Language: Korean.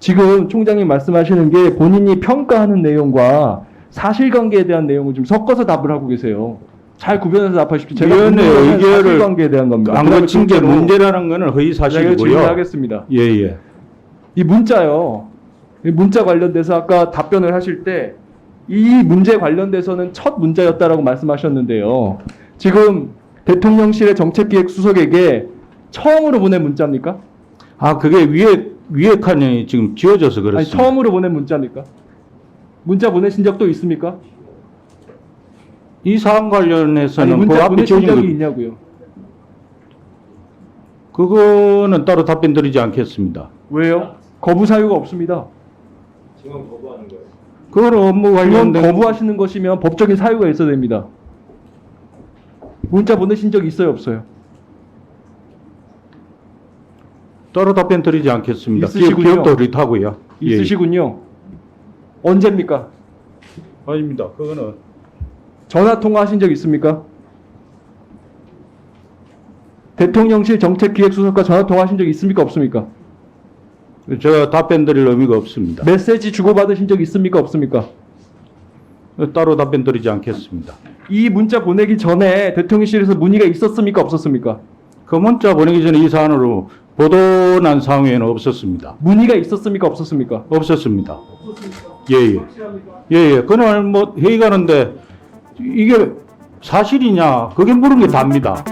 지금 총장님 말씀하시는 게 본인이 평가하는 내용과 사실관계에 대한 내용을 좀 섞어서 답을 하고 계세요. 잘 구별해서 답하십시오. 제가 거는 의결을 사실관계에 대한 겁니다. 안 거친 게 문제라는 것은 허위 사실이고요. 질문하겠습니다. 예, 예. 이 문자요. 이 문자 관련돼서 아까 답변을 하실 때 이 문제 관련돼서는 첫 문자였다라고 말씀하셨는데요. 지금 대통령실의 정책기획 수석에게 처음으로 보낸 문자입니까? 아, 그게 위에, 위에 칸이 지금 지워져서 아니 그렇습니다. 처음으로 보낸 문자입니까? 문자 보내신 적도 있습니까? 이 사안 아니 관련해서는 그 문자 앞에 보내신 지워진 적이 거, 있냐고요. 그거는 따로 답변 드리지 않겠습니다. 왜요? 거부 사유가 없습니다. 그건 업무 그건 관련된 거부하시는 것이면 법적인 사유가 있어야 됩니다. 문자 보내신 적 있어요, 없어요? 따로 답변 드리지 않겠습니다. 있으시군요. 기업도 그렇다고요. 예. 있으시군요. 언제입니까? 아닙니다. 그거는 전화 통화하신 적 있습니까? 대통령실 정책기획수석과 전화 통화하신 적 있습니까? 없습니까? 제가 답변 드릴 의미가 없습니다. 메시지 주고받으신 적 있습니까? 없습니까? 따로 답변 드리지 않겠습니다. 이 문자 보내기 전에 대통령실에서 문의가 있었습니까? 없었습니까? 그 문자 보내기 전에 이 사안으로 보도난 상황에는 없었습니다. 문의가 있었습니까? 없었습니까? 없었습니다. 예, 예. 예, 예. 그날 뭐 회의 가는데 이게 사실이냐? 그게 물은 게 답니다.